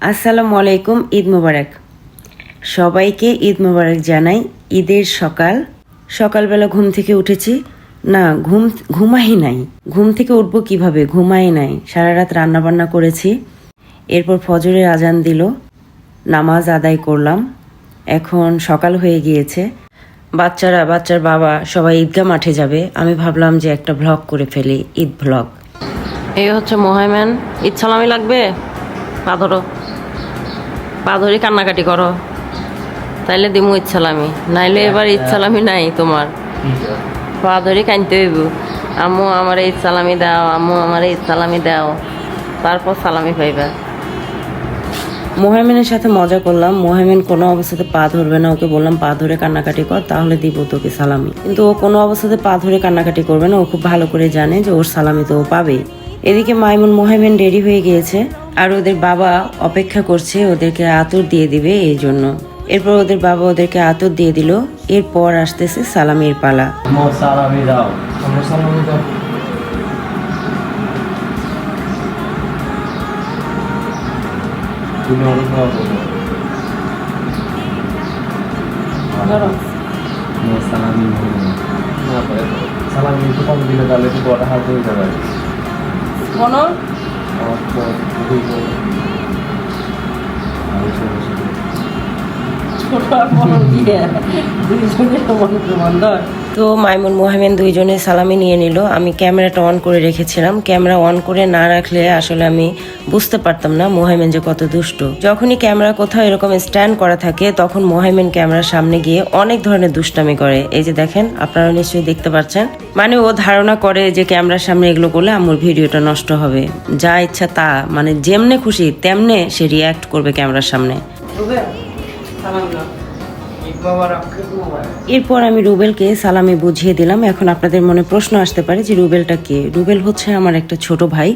আসসালামু আলাইকুম, ঈদ মোবারক। সবাইকে ঈদ মোবারক জানাই। ঈদের সকাল। সকালবেলা ঘুম থেকে উঠেছি। না, ঘুম, ঘুমাই নাই। ঘুম থেকে উঠবো কীভাবে? ঘুমাই নাই। সারা রাত রান্না বান্না করেছি। এরপর ফজরের আজান দিল। নামাজ আদায় করলাম। এখন সকাল হয়ে গিয়েছে। বাচ্চারা, বাচ্চার বাবা সবাই ঈদগাহ মাঠে যাবে। আমি ভাবলাম যে একটা ভ্লগ করে ফেলি, ঈদ ভ্লগ এই হচ্ছে মোহাইম্যান। ঈদ সালামি লাগবে? ধরো। পা ধরে কান্নাকাটি করো। তাইলে দিমু সালামি নাইলে এবার ঈদ সালামি নাই তোমার। পা ধরে কানতে হইব। আম্মু আমার ঈদ সালামি দাও আম্মু আমার ঈদ সালামি দাও। তারপর সালামি পাইবা। মোহামেনের সাথে মজা করলাম। মোহামেন কোনো অবস্থাতে পা ধরবে না। ওকে বললাম পা ধরে কান্নাকাটি কর তাহলে দিব তোকে সালামি। কিন্তু ও কোনো অবস্থাতে পা ধরে কান্নাকাটি করবে না। ও খুব ভালো করে জানে যে ওর সালামি তো ও পাবেই। এদিকে মাইমুন মোহামেন রেডি হয়ে গিয়েছে আর ওদের বাবা অপেক্ষা করছে ওদেরকে আতর দিয়ে দিবে এই জন্য। এরপর ওদের বাবা ওদেরকে আতর দিয়ে দিল এরপর আসতেছে সালামির পালা। সালামি দাও সালামি দাও। তুমি অনেক সালামি একটু কম দিলে তাহলে একটু বড় হাত হয়ে যাবে। তো আর ছোট আর বড় দিয়ে দুইজনের সমান ধর তো মাইমুন মোহামেন দুইজনে সালামি নিয়ে নিল। আমি ক্যামেরাটা অন করে রেখেছিলাম। ক্যামেরা অন করে না রাখলে আসলে আমি বুঝতে পারতাম না মোহামেন যে কত দুষ্ট। যখনই ক্যামেরা কোথাও এরকম স্ট্যান্ড করা থাকে, তখন মোহামেন ক্যামেরার সামনে গিয়ে অনেক ধরনের দুষ্টামি করে। এই যে দেখেন আপনারা নিশ্চয়ই দেখতে পাচ্ছেন। মানে ও ধারণা করে যে ক্যামেরার সামনে এগুলো করলে আমার ভিডিওটা নষ্ট হবে। যা ইচ্ছা তা মানে যেমনে খুশি, তেমনে সে রিয়াক্ট করবে ক্যামেরার সামনে। এরপর আমি রুবেলকে সালামি বুঝিয়ে দিলাম। এখন আপনাদের মনে প্রশ্ন আসতে পারে যে রুবেলটা কে? রুবেল হচ্ছে আমার একটা ছোট ভাই।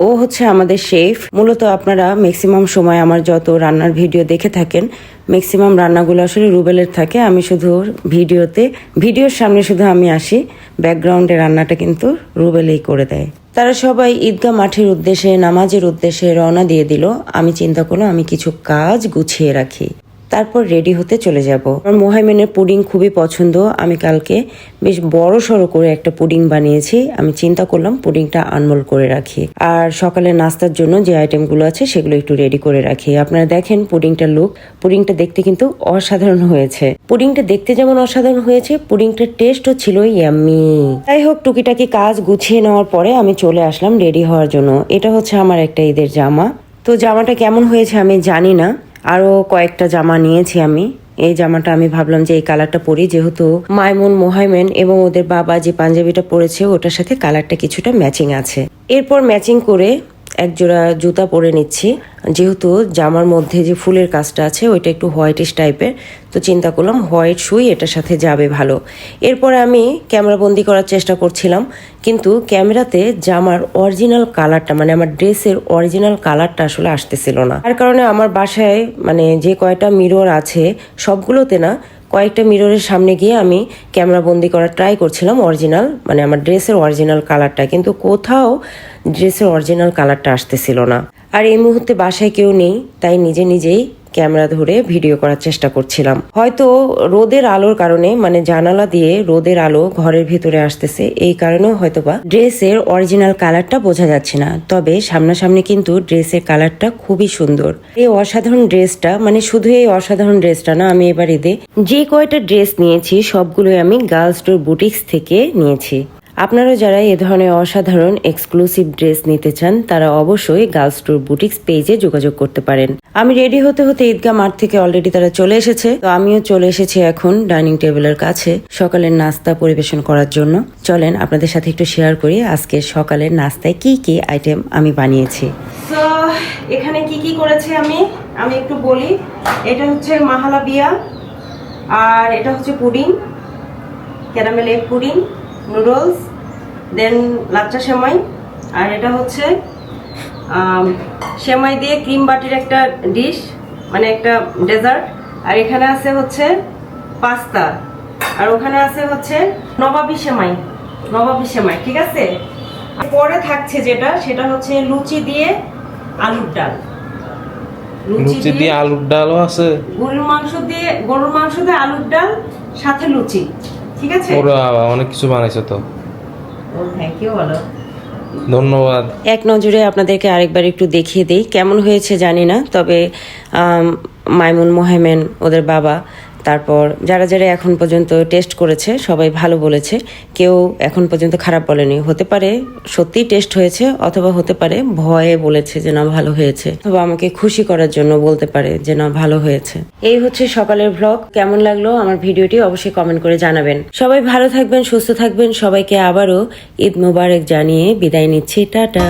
ও হচ্ছে আমাদের শেফ। মূলত আপনারা ম্যাক্সিমাম সময় আমার যত রান্নার ভিডিও দেখে থাকেন ম্যাক্সিমাম রান্নাগুলো আসলে রুবেলের থাকে। আমি শুধু ভিডিওতে, ভিডিওর সামনে শুধু আমি আসি। ব্যাকগ্রাউন্ডে রান্নাটা কিন্তু রুবেলেই করে দেয়। তারা সবাই ঈদগাহ মাঠের উদ্দেশ্যে, নামাজের উদ্দেশ্যে রওনা দিয়ে দিল। আমি চিন্তা করলাম আমি কিছু কাজ গুছিয়ে রাখি। তারপর রেডি হতে চলে যাব। আমার মোহাইমেনের পুডিং খুবই পছন্দ। আমি কালকে বেশ বড় সড়ো করে একটা পুডিং বানিয়েছি। আমি চিন্তা করলাম পুডিংটা আনমোল করে রাখি। আর সকালে নাস্তার জন্য যে আইটেমগুলো আছে সেগুলো একটু রেডি করে রাখি। আপনারা দেখেন পুডিংটার লুক পুডিংটা দেখতে কিন্তু অসাধারণ হয়েছে। পুডিংটা দেখতে যেমন অসাধারণ হয়েছে, পুডিংটার টেস্টও ছিল ইয়াম্মি যাই হোক, টুকিটাকি কাজ গুছিয়ে নেওয়ার পরে আমি চলে আসলাম রেডি হওয়ার জন্য। এটা হচ্ছে আমার একটা ঈদের জামা। তো জামাটা কেমন হয়েছে আমি জানি না। আরও কয়েকটা জামা নিয়েছি আমি। এই জামাটা আমি ভাবলাম যে এই কালারটা পরি, যেহেতু মাইমুন মোহাইমেন এবং ওদের বাবা যে পাঞ্জাবিটা পরেছে, ওটার সাথে কালারটা কিছুটা ম্যাচিং আছে। এরপর ম্যাচিং করে এক জোড়া জুতা পরে নিচ্ছি। যেহেতু জামার মধ্যে যে ফুলের কাজটা আছে, ওইটা একটু হোয়াইটিশ টাইপের, তো চিন্তা করলাম হোয়াইট শুই এটার সাথে যাবে ভালো। এরপর আমি ক্যামেরা বন্দি করার চেষ্টা করছিলাম, কিন্তু ক্যামেরাতে জামার অরিজিনাল কালারটা মানে আমার ড্রেসের অরিজিনাল কালারটা আসলে আসতেছিল না। তার কারণে আমার বাসায় মানে যে কয়টা মিরর আছে, সবগুলোতে না কয়েকটা মিররের সামনে গিয়ে আমি ক্যামেরা বন্দি করার ট্রাই করছিলাম অরিজিনাল মানে আমার ড্রেসের অরিজিনাল কালারটা কিন্তু কোথাও ড্রেসের অরিজিনাল কালারটা আসতেছিল না। আর এই মুহূর্তে বাসায় কেউ নেই, তাই নিজে নিজেই ক্যামেরা ধরে ভিডিও করার চেষ্টা করছিলাম। হয়তো রোদের আলোর কারণে মানে জানালা দিয়ে রোদের আলো ঘরের ভিতরে আসতেছে, এই কারণেও হয়তোবা ড্রেসের অরিজিনাল কালারটা বোঝা যাচ্ছে না। তবে সামনাসামনি কিন্তু ড্রেসের কালারটা খুবই সুন্দর। এই অসাধারণ ড্রেসটা মানে শুধু এই অসাধারণ ড্রেসটা না, আমি এবার ঈদে যে কয়টা ড্রেস নিয়েছি, সবগুলোই আমি গার্লস স্টোর বুটিক্স থেকে নিয়েছি। আপনারা যারা এ ধরনের অসাধারণ এক্সক্লুসিভ ড্রেস নিতে চান, তারা অবশ্যই গার্লস টুর বুটিক্স পেজে যোগাযোগ করতে পারেন। আমি রেডি হতে হতে ঈদগাহ মাঠ থেকে অলরেডি তারা চলে এসেছে। তো আমিও চলে এসেছি এখন ডাইনিং টেবিলের কাছে সকালের নাস্তা পরিবেশন করার জন্য। চলেন আপনাদের সাথে একটু শেয়ার করি আজকে সকালের নাস্তায় কি কি আইটেম আমি বানিয়েছি। এখানে কি কি করেছি আমি? আমি একটু বলি, এটা হচ্ছে মাহালা বিয়া আর এটা হচ্ছে pudding caramel egg pudding noodles দেন লাচ্চা সেমাই আর এটা হচ্ছে সেমাই দিয়ে ক্রিম বাটির একটা ডিশ মানে একটা ডেজার্ট আর এখানে আছে হচ্ছে পাস্তা আর ওখানে আছে হচ্ছে নবাবি সেমাই নবাবি সেমাই ঠিক আছে? পরে থাকছে যেটা সেটা হচ্ছে লুচি দিয়ে আলুর ডাল। লুচি দিয়ে আলুর ডালও আছে। গরুর মাংস দিয়ে গরুর মাংস দিয়ে আলুর ডাল সাথে লুচি। ঠিক আছে? ওরা অনেক কিছু বানাইছে তো। ও থ্যাংক ইউ বলো। ধন্যবাদ। এক নজরে আপনাদেরকে আরেকবার একটু দেখিয়ে দিই কেমন হয়েছে জানি না তবে মাইমুন মোহামেন ওদের বাবা তারপর যারা যারা এখন পর্যন্ত টেস্ট করেছে, সবাই ভালো বলেছে। কেউ এখন পর্যন্ত খারাপ বলেনি। হতে পারে সত্যি টেস্ট হয়েছে, অথবা হতে পারে ভয়ে বলেছে যে না, ভালো হয়েছে। অথবা আমাকে খুশি করার জন্য বলতে পারে যে না, ভালো হয়েছে। এই হচ্ছে সকালের ব্লগ কেমন লাগল আমার ভিডিওটি অবশ্যই কমেন্ট করে জানাবেন। সবাই ভালো থাকবেন, সুস্থ থাকবেন। সবাইকে আবারও ঈদ মোবারক জানিয়ে বিদায় নিচ্ছি। টাটা।